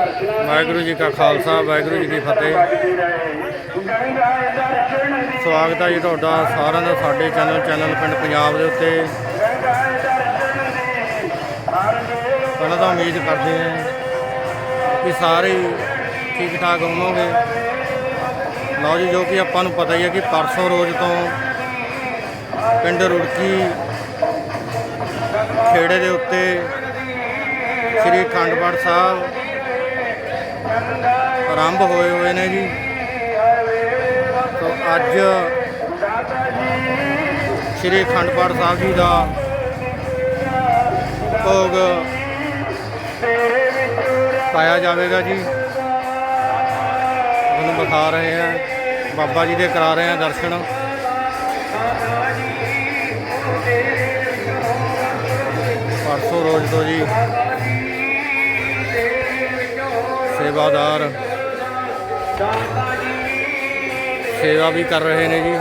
ਵਾਹਿਗੁਰੂ ਜੀ ਕਾ ਖਾਲਸਾ, ਵਾਹਿਗੁਰੂ ਜੀ ਕੀ ਫਤਿਹ। ਸਵਾਗਤ ਹੈ ਜੀ ਤੁਹਾਡਾ ਸਾਰਿਆਂ ਦਾ ਸਾਡੇ ਚੈਨਲ ਚੈਨਲ ਪਿੰਡ ਪੰਜਾਬ ਦੇ ਉੱਤੇ। ਪਹਿਲਾਂ ਤਾਂ ਉਮੀਦ ਕਰਦੇ ਹਾਂ ਕਿ ਸਾਰੇ ਠੀਕ ਠਾਕ ਹੋਵੋਗੇ। ਲਓ ਜੀ, ਜੋ ਕਿ ਆਪਾਂ ਨੂੰ ਪਤਾ ਹੀ ਹੈ ਕਿ ਪਰਸੋਂ ਰੋਜ਼ ਤੋਂ ਪਿੰਡ ਰੁੜਕੀ ਖੇੜੇ ਦੇ ਉੱਤੇ ਸ੍ਰੀ ਖੰਡਪੜ ਸਾਹਿਬ ਆਰੰਭ ਹੋਏ ਹੋਏ ਨੇ ਜੀ। ਸੋ ਅੱਜ ਸ੍ਰੀ ਅਖੰਡ ਪਾਠ ਸਾਹਿਬ ਜੀ ਦਾ ਭੋਗ ਪਾਇਆ ਜਾਵੇਗਾ ਜੀ। ਉਹਨੂੰ ਦਿਖਾ ਰਹੇ ਹਾਂ। ਬਾਬਾ ਜੀ ਦੇ ਕਰਾ ਰਹੇ ਹਾਂ ਦਰਸ਼ਨ। ਪਰਸੋਂ ਰੋਜ਼ ਤੋਂ ਜੀ ਸੇਵਾਦਾਰ। ਸੇਵਾ ਵੀ ਕਰ ਰਹੇ ਨੇ ਜੀ।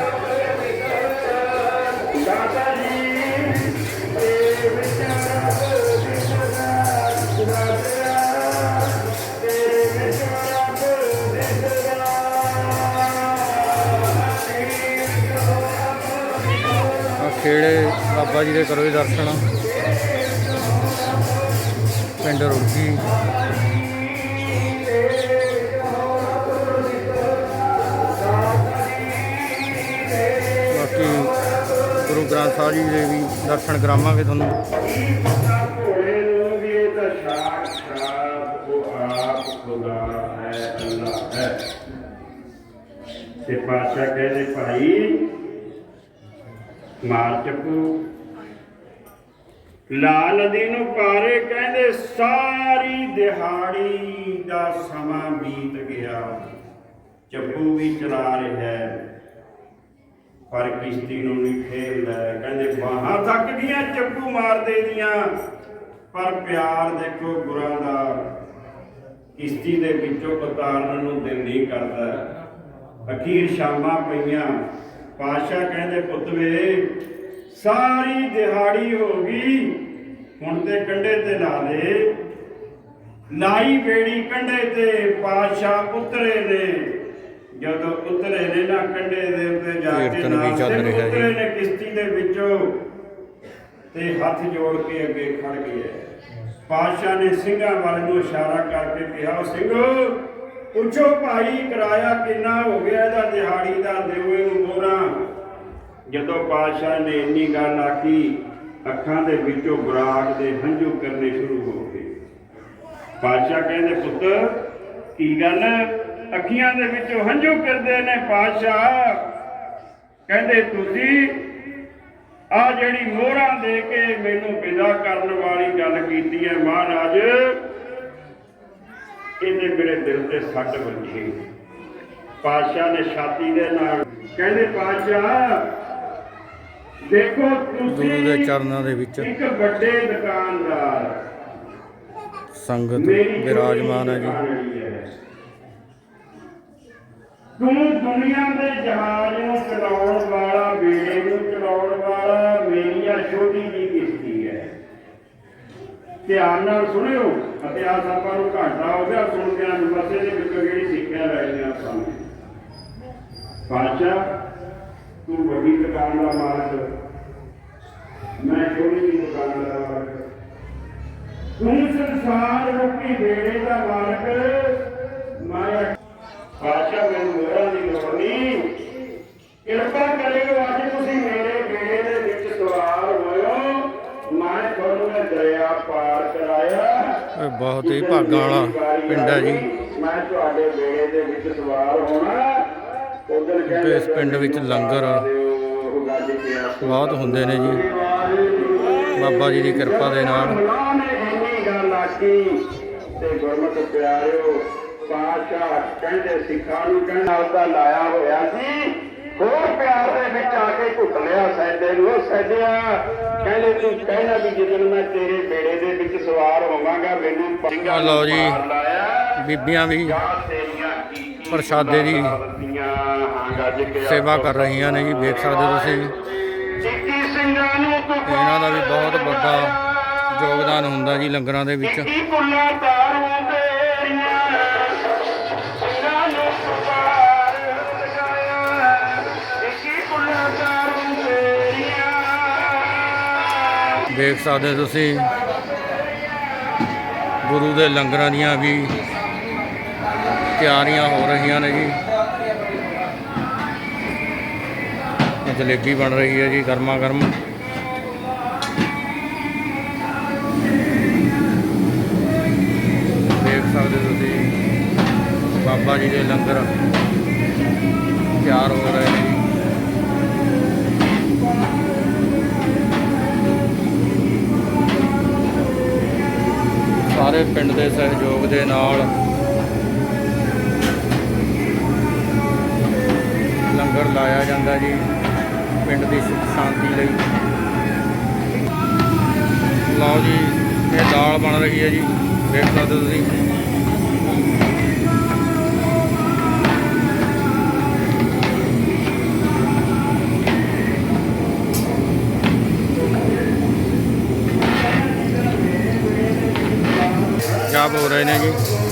ਖੇੜੇ ਬਾਬਾ ਜੀ ਦੇ ਕਰੋ ਦਰਸ਼ਨ। ਪਿੰਡ ਰੁੜਕੀ। ਗੁਰੂ ਸਾਹਿਬ ਜੀ ਦੇ ਵੀ ਦਰਸ਼ਨ ਕਰਾਵਾਂਗੇ ਤੁਹਾਨੂੰ। ਤੇ ਪਾਸ਼ਾ ਕਹਿੰਦੇ, ਭਾਈ ਮਾਰ ਚੱਕੂ। ਲਾਲ ਨਦੀ ਨੂੰ ਪਾਰੇ ਕਹਿੰਦੇ, ਸਾਰੀ ਦਿਹਾੜੀ ਦਾ ਸਮਾਂ ਬੀਤ ਗਿਆ। ਚੱਪੂ ਵੀ ਚਲਾ ਰਿਹਾ ਹੈ। ਪਰ ਕਿਸ਼ਤੀ ਨੂੰ ਨਹੀਂ ਖੇਲਦਾ ਕਹਿੰਦੇ ਬਾਹਾਂ ਥੱਕ ਗਈਆਂ, ਚੱਪੂ ਮਾਰਦੇ ਦੀਆਂ। ਪਰ ਪਿਆਰ ਦੇਖੋ ਗੁਰਾਂ ਦਾ, ਕਿਸ਼ਤੀ ਦੇ ਵਿੱਚੋਂ ਉਤਾਰਨ ਨੂੰ ਦਿਲ ਨਹੀਂ ਕਰਦਾ। ਅਖੀਰ ਸ਼ਾਮਾਂ ਪਈਆਂ। ਪਾਸ਼ਾ ਕਹਿੰਦੇ ਪੁੱਤ ਵੇ ਸਾਰੀ ਦਿਹਾੜੀ ਹੋ ਗਈ। ਹੁਣ ਤੇ ਕੰਡੇ ਤੇ ਲਾ ਦੇ। ਲਾਈ ਬੇੜੀ ਕੰਡੇ ਤੇ ਪਾਸ਼ਾ ਉਤਰੇ ਨੇ। ਜਦੋਂ ਉਤਰੇ ਨੇ ਨਾ ਕੰਡੇ ਦੇ ਉੱਤੇ ਜਾ ਕੇ ਨਾਲ ਸਿੰਘ। ਉਤਰੇ ਨੇ ਕਿਸ਼ਤੀ ਦੇ ਵਿੱਚੋਂ ਤੇ ਹੱਥ ਜੋੜ ਕੇ ਅੱਗੇ ਖੜ ਗਏ। ਪਾਤਸ਼ਾਹ ਨੇ ਸਿੰਘਾਂ ਵੱਲ ਨੂੰ ਇਸ਼ਾਰਾ ਕਰਕੇ ਕਿਹਾ "ਉਹ ਸਿੰਘੋ ਪੁੱਛੋ ਭਾਈ ਕਿਰਾਇਆ ਕਿੰਨਾ ਹੋ ਗਿਆ ਇਹਦਾ ਦਿਹਾੜੀ ਦਾ? ਦਿਓ ਇਹਨੂੰ ਮੋਹਰਾਂ। ਜਦੋਂ ਪਾਤਸ਼ਾਹ ਨੇ ਇੰਨੀ ਗੱਲ ਆਖੀ ਅੱਖਾਂ ਦੇ ਵਿੱਚੋਂ ਬਰਾਗ ਦੇ ਹੰਝੂ ਕਰਨੇ ਸ਼ੁਰੂ ਹੋ ਗਏ। ਪਾਤਸ਼ਾਹ ਕਹਿੰਦੇ ਪੁੱਤ ਕੀ ਗੱਲ ਅੱਖੀਆਂ ਦੇ ਵਿੱਚੋਂ ਹੰਝੂ ਕਰਦੇ ਨੇ ਪਾਤਸ਼ਾਹ। ਕਹਿੰਦੇ ਤੁਸੀਂ ਆ ਜਿਹੜੀ ਮੋਹਰਾਂ ਦੇ ਕੇ ਮੈਨੂੰ ਵਿਦਾ ਕਰਨ ਵਾਲੀ ਗੱਲ ਕੀਤੀ ਹੈ ਮਹਾਰਾਜ ਇਹਦੇ ਮੇਰੇ ਦਿਲ ਤੇ ਸੱਟ ਵੱਜੀ। ਪਾਤਸ਼ਾਹ ਨੇ ਛਾਤੀ ਦੇ ਨਾਲ ਕਹਿੰਦੇ ਪਾਤਸ਼ਾਹ ਦੇਖੋ ਗੁਰੂ ਦੇ ਤੁਸੀਂ ਚਰਨਾਂ ਦੇ ਵਿੱਚ ਇੱਕ ਵੱਡੇ ਦੁਕਾਨਦਾਰ। ਸੰਗਤ ਵਿਰਾਜਮਾਨ ਹੈ ਜੀ। ਤੂੰ ਦੁਨੀਆ ਦੇ ਜਹਾਜ਼ ਨੂੰ ਚਲਾਉਣ ਵਾਲਾ ਬੇੜੇ ਨੂੰ ਚਲਾਉਣ ਵਾਲਾ ਮੇਰੀ ਆ ਛੋਟੀ ਜੀ ਕਿਸ਼ਤੀ ਹੈ। ਧਿਆਨ ਨਾਲ ਸੁਣਿਓ ਇਤਿਹਾਸ ਆਪਾਂ ਨੂੰ ਘਾਟਾ ਹੋ ਗਿਆ ਸੁਣ ਕੇ ਆਂ ਮਸੇ ਦੇ ਵਿੱਚੋਂ ਜਿਹੜੀ ਸਿੱਖਿਆ ਲੈਣੀ ਆ ਸਾਨੂੰ। ਬਾਦਸ਼ਾਹ, ਤੂੰ ਵੱਡੀ ਦੁਕਾਨ ਦਾ ਮਾਲਕ, ਮੈਂ ਛੋਟੀ ਜੀ ਦੁਕਾਨ ਦਾ ਮਾਲਕ। ਤੂੰ ਸੰਸਾਰ ਰੂਪੀ ਬੇੜੇ ਦਾ ਮਾਲਕ ਮਾਇਆ ਬਾਦਸ਼ਾਹ ਮੈਨੂੰ ਮੋਹਰਾਂ ਦੀ ਲੋੜ ਨਹੀਂ ਕਿਰਪਾ ਕਰਿਓ ਅੱਜ ਤੁਸੀਂ ਮੇਰੇ ਬੇੜੇ ਦੇ ਵਿੱਚ ਸਵਾਰ ਹੋਇਓ। ਮੈਂ ਤੁਹਾਨੂੰ ਇਹ ਦਰਿਆ ਪਾਰ ਕਰਾਇਆ। ਇਹ ਬਹੁਤ ਹੀ ਭਾਗਾਂ ਵਾਲਾ ਪਿੰਡ ਹੈ ਜੀ। ਮੈਂ ਤੁਹਾਡੇ ਬੇੜੇ ਦੇ ਵਿੱਚ ਸਵਾਰ ਹੋਣਾ। ਉਧਰ ਤੇ ਇਸ ਪਿੰਡ ਵਿੱਚ ਲੰਗਰ ਬਹੁਤ ਹੁੰਦੇ ਨੇ ਜੀ। ਬਾਬਾ ਜੀ ਦੀ ਕਿਰਪਾ ਦੇ ਨਾਲ। ਤੇ ਗੁਰਮਤ ਪਿਆਰਿਓ ਪਾਸ਼ਾ ਕਹਿੰਦੇ ਸਿੱਖਾਂ ਨੂੰ ਕਹਿਣਾ ਉਹਦਾ ਲਾਇਆ ਹੋਇਆ ਸੀ। ਹੋਰ ਪਿਆਰ ਦੇ ਵਿੱਚ ਆ ਕੇ ਘੁੱਟ ਲਿਆ ਸੈਦੇ ਨੂੰ। ਉਹ ਸੈਦਿਆ ਕਹਿੰਦੇ ਤੂੰ ਕਹਿਣਾ ਵੀ ਜਦੋਂ ਮੈਂ ਤੇਰੇ ਬੇੜੇ ਦੇ ਵਿੱਚ ਸਵਾਰ ਹੋਵਾਂਗਾ ਮੈਨੂੰ ਸਿੰਘਾਂ ਲਓ ਜੀ। ਬੀਬੀਆਂ ਵੀ ਪ੍ਰਸ਼ਾਦੇ ਦੀ ਸੇਵਾ ਕਰ ਰਹੀਆਂ ਨੇ ਜੀ ਵੇਖ ਸਕਦੇ ਤੁਸੀਂ। ਚਿੱਟੀ ਸਿੰਘਾਂ ਨੂੰ ਤੂੰ ਇਹਨਾਂ ਦਾ ਵੀ ਬਹੁਤ ਵੱਡਾ ਯੋਗਦਾਨ ਹੁੰਦਾ ਜੀ ਲੰਗਰਾਂ ਦੇ ਵਿੱਚ। ਦੇਖ ਸਕਦੇ ਤੁਸੀਂ। ਗੁਰੂ ਦੇ ਲੰਗਰਾਂ ਦੀਆਂ ਵੀ ਤਿਆਰੀਆਂ ਹੋ ਰਹੀਆਂ ਨੇ ਜੀ। ਜਲੇਬੀ ਬਣ ਰਹੀ ਹੈ ਜੀ, ਗਰਮਾ ਗਰਮ। ਦੇਖ ਸਕਦੇ ਤੁਸੀਂ, ਬਾਬਾ ਜੀ ਦੇ ਲੰਗਰ ਤਿਆਰ ਹੋ ਰਹੇ ਨੇ ਸਾਰੇ ਪਿੰਡ ਦੇ ਸਹਿਯੋਗ ਦੇ ਨਾਲ ਲੰਗਰ ਲਾਇਆ ਜਾਂਦਾ ਜੀ, ਪਿੰਡ ਦੀ ਸੁੱਖ ਸ਼ਾਂਤੀ ਲਈ। ਲਓ ਜੀ, ਇਹ ਦਾਲ ਬਣ ਰਹੀ ਹੈ ਜੀ, ਦੇਖ ਸਕਦੇ ਤੁਸੀਂ। ਖਰਾਬ ਹੋ ਰਹੇ ਨੇ ਜੀ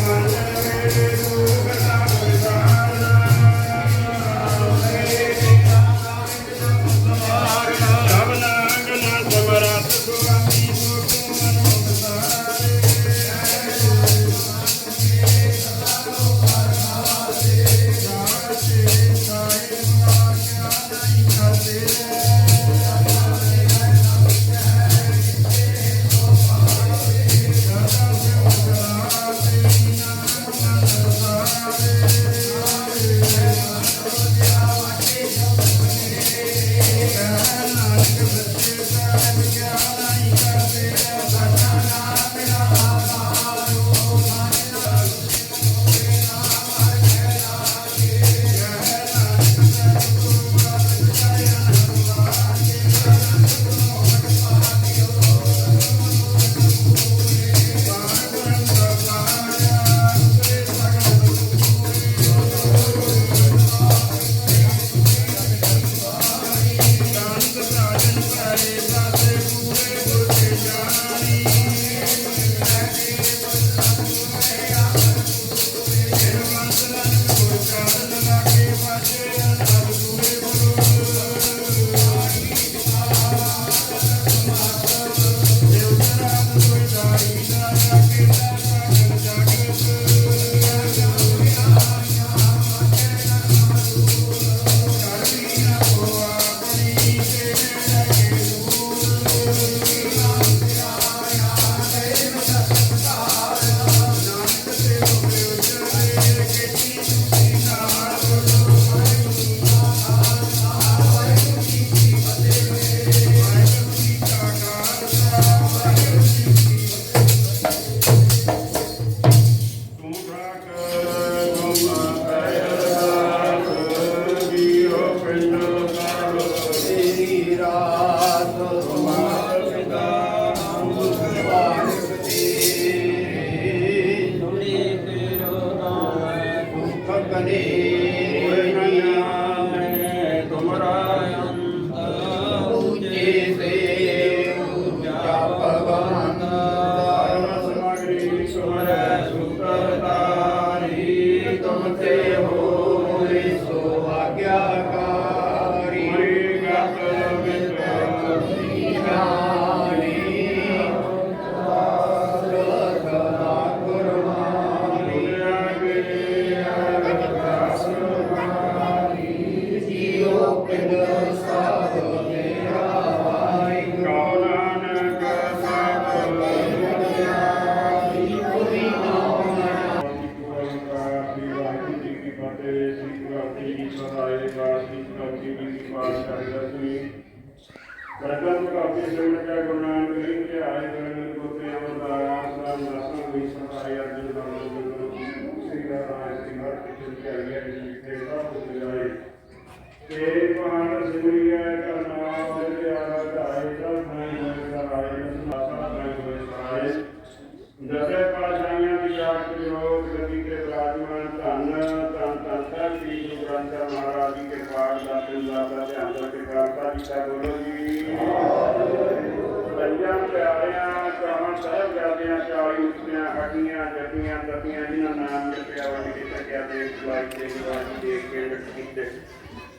ਸਾਡੀਆਂ ਜੱਟੀਆਂ ਤੱਤੀਆਂ ਜਿਨ੍ਹਾਂ ਨਾਮ ਜਪਿਆ ਵਾਲੀ ਤੱਕਿਆ ਦੇ ਜਵਾਈ ਦੇ ਜਵਾਈ ਦੇ ਕੇਂਦਰ ਕੀਤੇ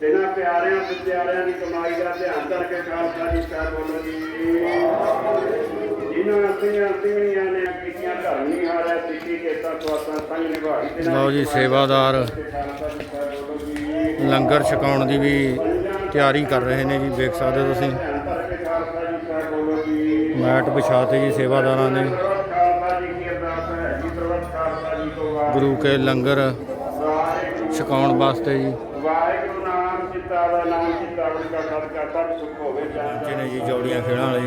ਇਹਨਾਂ ਪਿਆਰਿਆਂ ਤੇ ਦੀ ਕਮਾਈ ਦਾ ਧਿਆਨ ਕਰਕੇ ਖਾਲਸਾ ਜੀ ਸਾਹਿਬ ਬੋਲੋ ਜੀ। ਜਿਨ੍ਹਾਂ ਅਸੀਆਂ ਸਿੰਘਣੀਆਂ ਨੇ ਕੀਤੀਆਂ ਧਰਮੀ ਹਾਰਿਆ ਸਿੱਖੀ ਕੇਸਾਂ ਸਵਾਸਾਂ ਸੰਗ ਨਿਭਾਈ ਲਓ ਜੀ ਸੇਵਾਦਾਰ ਲੰਗਰ ਛਕਾਉਣ ਦੀ ਵੀ ਤਿਆਰੀ ਕਰ ਰਹੇ ਨੇ ਜੀ ਦੇਖ ਸਕਦੇ ਹੋ ਤੁਸੀਂ। ਮੈਟ ਵਿਛਾਤੇ ਜੀ ਸੇਵਾਦਾਰਾਂ ਨੇ। ਗੁਰੂ ਕੇ ਲੰਗਰ ਛਕਾਉਣ ਵਾਸਤੇ ਜੀ। ਵਾਹਿਗੁਰੂ ਨਾਮ ਚਿੱਤਾ ਦਾ ਨਾਮ ਚਿੱਤਾ ਬਣ ਕਾ ਸਦਕਾ ਸਭ ਸੁਖ ਹੋਵੇ ਪਹੁੰਚੇ ਨੇ ਜੀ ਜੌੜੀਆਂ ਖੇਡਾਂ ਵਾਲੇ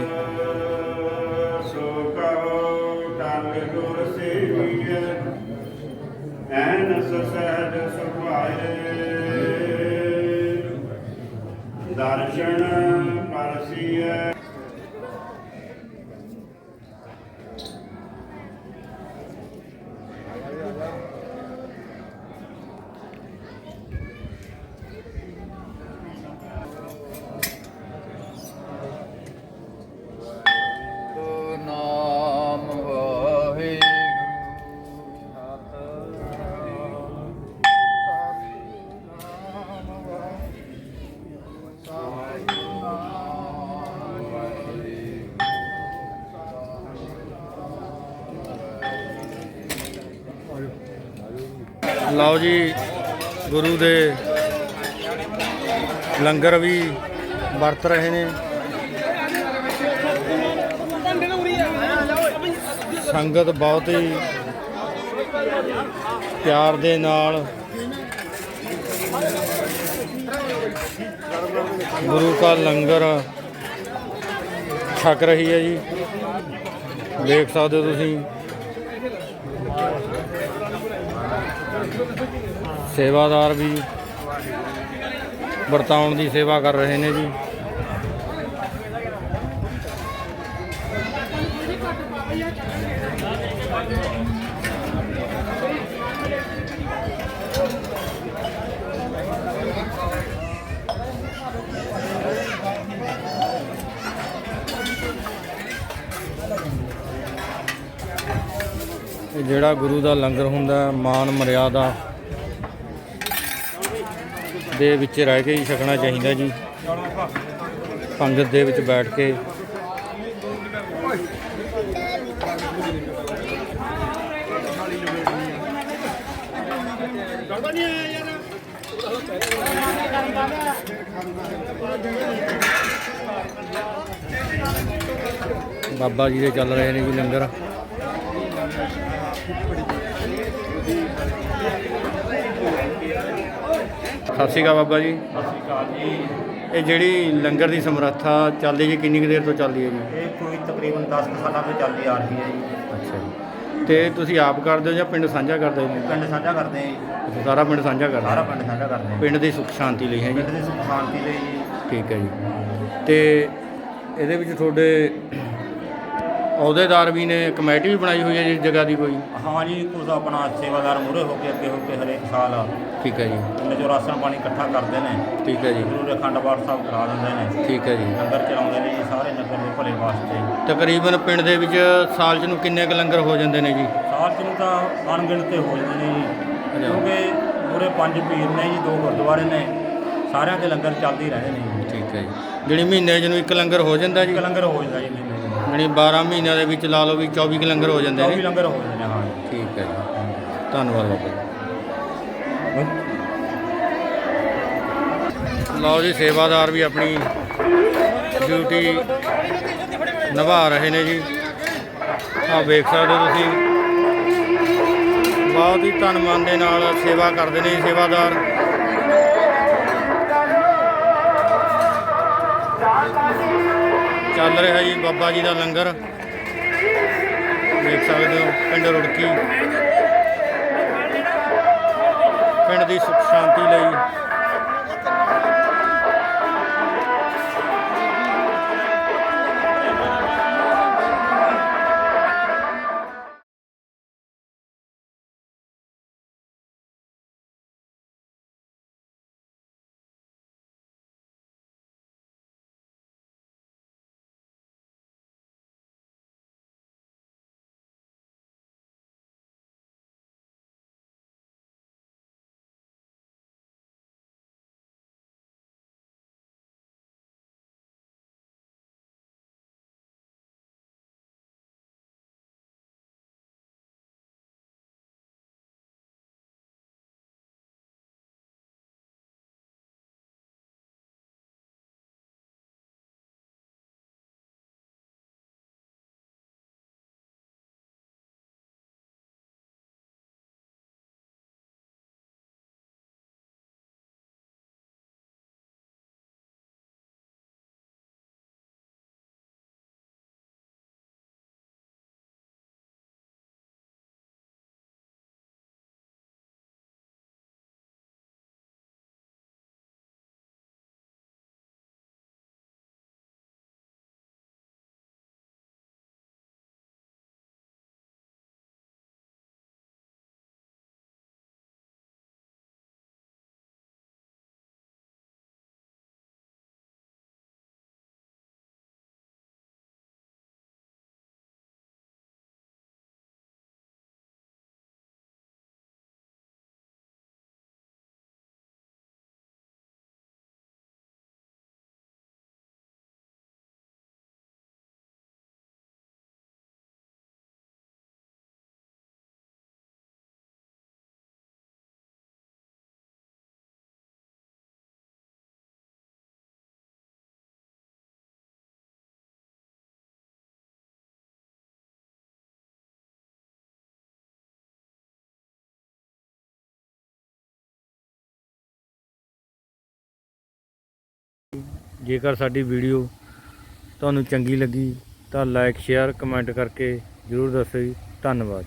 ਸੋ ਕਹੋ ਤੰਗ ਗੁਰ ਸੇਵੀਐ ਐਨ ਸਹਿਜ ਸੁਭਾਏ। ਦਰਸ਼ਨ ਪਰਸੀਐ ਲਓ ਜੀ, ਗੁਰੂ ਦੇ ਲੰਗਰ ਵੀ ਵਰਤ ਰਹੇ ਨੇ। ਸੰਗਤ ਬਹੁਤ ਹੀ ਪਿਆਰ ਦੇ ਨਾਲ ਗੁਰੂ ਦਾ ਲੰਗਰ ਛਕ ਰਹੀ ਹੈ ਜੀ। ਦੇਖ ਸਕਦੇ ਹੋ ਤੁਸੀਂ। ਸੇਵਾਦਾਰ ਵੀ ਵਰਤਾਉਣ ਦੀ ਸੇਵਾ ਕਰ ਰਹੇ ਨੇ ਜੀ। ਇਹ ਜਿਹੜਾ ਗੁਰੂ ਦਾ ਲੰਗਰ ਹੁੰਦਾ ਹੈ, ਮਾਨ ਮਰਿਆਦਾ ਦੇ ਵਿੱਚ ਰਹਿ ਕੇ ਹੀ ਛਕਣਾ ਚਾਹੀਦਾ ਜੀ। ਪੰਗਤ ਦੇ ਵਿੱਚ ਬੈਠ ਕੇ। ਬਾਬਾ ਜੀ ਦੇ ਚੱਲ ਰਹੇ ਨੇ ਜੀ ਲੰਗਰ। ਸਤਿ ਸ਼੍ਰੀ ਅਕਾਲ ਬਾਬਾ ਜੀ। ਸਤਿ ਸ਼੍ਰੀ ਅਕਾਲ ਜੀ। ਇਹ ਜਿਹੜੀ ਲੰਗਰ ਦੀ ਸਮਰੱਥਾ ਚੱਲਦੀ ਜੀ ਕਿੰਨੀ ਕੁ ਦੇਰ ਤੋਂ ਚੱਲਦੀ ਹੈ ਜੀ? ਇਹ ਕੋਈ ਤਕਰੀਬਨ 10 ਕੁ ਸਾਲਾਂ ਤੋਂ ਚੱਲਦੀ ਆ ਰਹੀ ਹੈ ਜੀ। ਅੱਛਾ ਜੀ। ਤੇ ਤੁਸੀਂ ਆਪ ਕਰਦੇ ਹੋ ਜਾਂ ਪਿੰਡ ਸਾਂਝਾ ਕਰਦੇ ਹੋ? ਪਿੰਡ ਸਾਂਝਾ ਕਰਦੇ ਆ ਜੀ। ਸਾਰਾ ਪਿੰਡ ਸਾਂਝਾ ਸਾਰਾ ਕਰਦਾ ਪਿੰਡ ਸਾਂਝਾ ਕਰਦੇ ਆ ਪਿੰਡ ਦੀ ਸੁੱਖ ਸ਼ਾਂਤੀ ਲਈ ਹੈ ਜੀ। ਪਿੰਡ ਦੀ ਸੁੱਖ ਸ਼ਾਂਤੀ ਲਈ ਜੀ। ਠੀਕ ਹੈ ਜੀ। ਤੇ ਇਹਦੇ ਵਿੱਚ ਤੁਹਾਡੇ ਅਹੁਦੇਦਾਰ ਵੀ ਨੇ ਕਮੇਟੀ ਵੀ ਬਣਾਈ ਹੋਈ ਹੈ ਜੀ ਜਗ੍ਹਾ ਦੀ ਕੋਈ? ਹਾਂ ਜੀ ਕੁਝ ਆਪਣਾ ਸੇਵਾਦਾਰ ਮੂਹਰੇ ਹੋ ਕੇ ਅੱਗੇ ਹੋ ਕੇ ਹਰੇਕ ਸਾਲ ਠੀਕ ਹੈ ਜੀ। ਪਿੰਡ ਚੋਂ ਰਾਸ਼ਨ ਪਾਣੀ ਇਕੱਠਾ ਕਰਦੇ ਨੇ ਠੀਕ ਹੈ ਜੀ। ਗੁਰੂ ਅਖੰਡ ਪਾਠ ਸਾਹਿਬ ਕਰਾ ਦਿੰਦੇ ਨੇ। ਠੀਕ ਹੈ ਜੀ। ਲੰਗਰ ਚਲਾਉਂਦੇ ਨੇ ਜੀ ਸਾਰੇ ਨਗਰ ਦੇ ਭਲੇ ਵਾਸਤੇ। ਤਕਰੀਬਨ ਪਿੰਡ ਦੇ ਵਿੱਚ ਸਾਲ ਚ ਨੂੰ ਕਿੰਨੇ ਕੁ ਲੰਗਰ ਹੋ ਜਾਂਦੇ ਨੇ ਜੀ? ਸਾਲ ਚ ਨੂੰ ਤਾਂ ਅਣਗਿਣਤੇ ਹੋ ਜਾਂਦੇ ਨੇ ਜੀ। ਕਿਉਂਕਿ ਪੂਰੇ ਪੰਜ ਪੀਰ ਨੇ ਜੀ ਦੋ ਗੁਰਦੁਆਰੇ ਨੇ ਸਾਰਿਆਂ ਦੇ ਲੰਗਰ ਚੱਲਦੇ ਹੀ ਰਹਿੰਦੇ ਨੇ ਠੀਕ ਹੈ ਜੀ। ਜਿਹੜੀ ਮਹੀਨੇ ਚ ਨੂੰ ਇੱਕ ਲੰਗਰ ਹੋ ਜਾਂਦਾ ਜੀ? ਇੱਕ ਲੰਗਰ ਹੋ ਜਾਂਦਾ ਜੀ ਜਿਹੜੀ 12 ਮਹੀਨਿਆਂ ਦੇ ਵਿੱਚ ਲਾ ਲਓ ਵੀ 24 ਕੁ ਲੰਗਰ ਹੋ ਜਾਂਦੇ 24 ਨੇ ਲੰਗਰ ਹੋ ਜਾਂਦੇ ਨੇ ਹਾਂ। ਜੀ ਠੀਕ ਹੈ ਜੀ। ਧੰਨਵਾਦ ਬਾਬਾ ਜੀ। ਲਓ ਜੀ ਸੇਵਾਦਾਰ ਵੀ ਆਪਣੀ ਡਿਊਟੀ ਨਿਭਾ ਰਹੇ ਨੇ ਜੀ। ਆਹ ਵੇਖ ਸਕਦੇ ਹੋ ਤੁਸੀਂ। ਬਹੁਤ ਹੀ ਧੰਨ ਮਨ ਦੇ ਨਾਲ ਸੇਵਾ ਕਰਦੇ ਨੇ ਜੀ ਸੇਵਾਦਾਰ। ਚੱਲ ਰਿਹਾ ਜੀ, ਬਾਬਾ ਜੀ ਦਾ ਲੰਗਰ। ਦੇਖ ਸਕਦੇ ਹੋ, ਪਿੰਡ ਰੁੜਕੀ। ਪਿੰਡ ਦੀ ਸੁਖ ਸ਼ਾਂਤੀ ਲਈ। ਜੇਕਰ ਸਾਡੀ ਵੀਡੀਓ ਤੁਹਾਨੂੰ ਚੰਗੀ ਲੱਗੀ ਤਾਂ ਲਾਈਕ, ਸ਼ੇਅਰ, ਕਮੈਂਟ ਕਰਕੇ ਜਰੂਰ ਦੱਸੋ ਜੀ। ਧੰਨਵਾਦ।